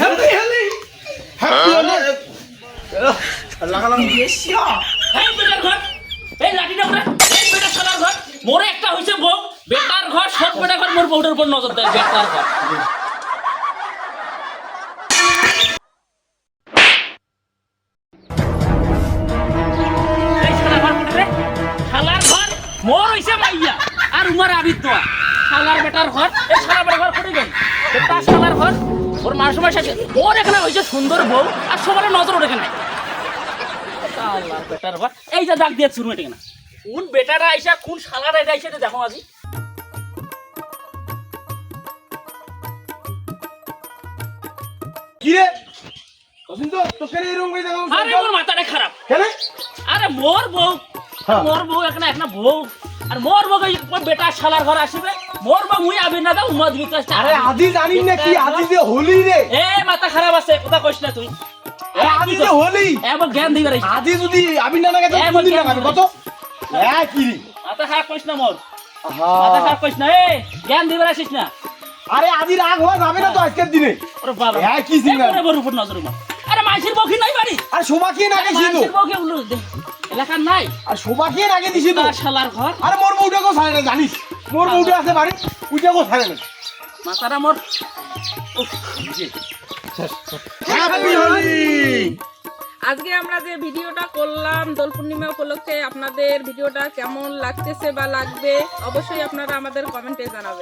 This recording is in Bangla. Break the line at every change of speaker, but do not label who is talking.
হ্যাপি হোলি হ্যাপি হোলি লাগালাম
এই মাইয়া, আর উমার আবিদ দোয়া শালার বেটার ঘর, এই শালার বেটার ঘর মার সময় শেষে ওর এখানে হইছে সুন্দর বউ আর সবার নজর ওর এখানে। বেটার এই যে ডাক দিয়ে শুরু মেটে না কোন বেটারা আইসা কোন শালারা এটা আইসা দেখো আজি।
করে?
আরে মোর মাথাটা খারাপ। আরে মোর বউ।
হ্যাঁ।
মোর বউ এখানে একটা বউ। আর মোর এই বেটা শালার ঘর আসবে। মোর মুই আবি না দাও উমাদ বিকাশ
আরে আদি জানিস না কি আদি যে হোলি রে।
এ মাথা খারাপ আছে কথা কইস না তুই।
আরে আদি যে হোলি।
এবার জ্ঞান দিবার আইস
আদি যদি আবি না লাগে তো
এ,
কোন দিন
বল,
লাগাবি? কত? হ্যাঁ কি রে?
মাথা খারাপ কইস না মোর। মাথা। খারাপ কইস না এ জ্ঞান দিবার আসিস না।
আরে আদি রাগ হওয়া যাবে না তো আজকের দিনে।
ওরে বাবা।
হ্যাঁ, কি?
এ, মোরে উপর নজর মার। আরে মাইসির বউকি নাই বাড়ি?
আর শোভা কে নাগে ছিল
মাইসির বউকে উল্লু দে এলাকার নাই।
আর শোভা কে নাগে দিছিল
তার শালার ঘর।
আরে মোর বউটা কো ছাড়ে না জানিস? মোর বউটা আছে বাড়ি উইটা কো ছাড়ে না।
মাথাটা মোর।
হ্যাপি হোলি
আজকে আমরা যে ভিডিওটা করলাম দোল পূর্ণিমা উপলক্ষে আপনাদের ভিডিওটা কেমন লাগতেছে বা লাগবে অবশ্যই আপনারা আমাদের কমেন্টে জানাবেন।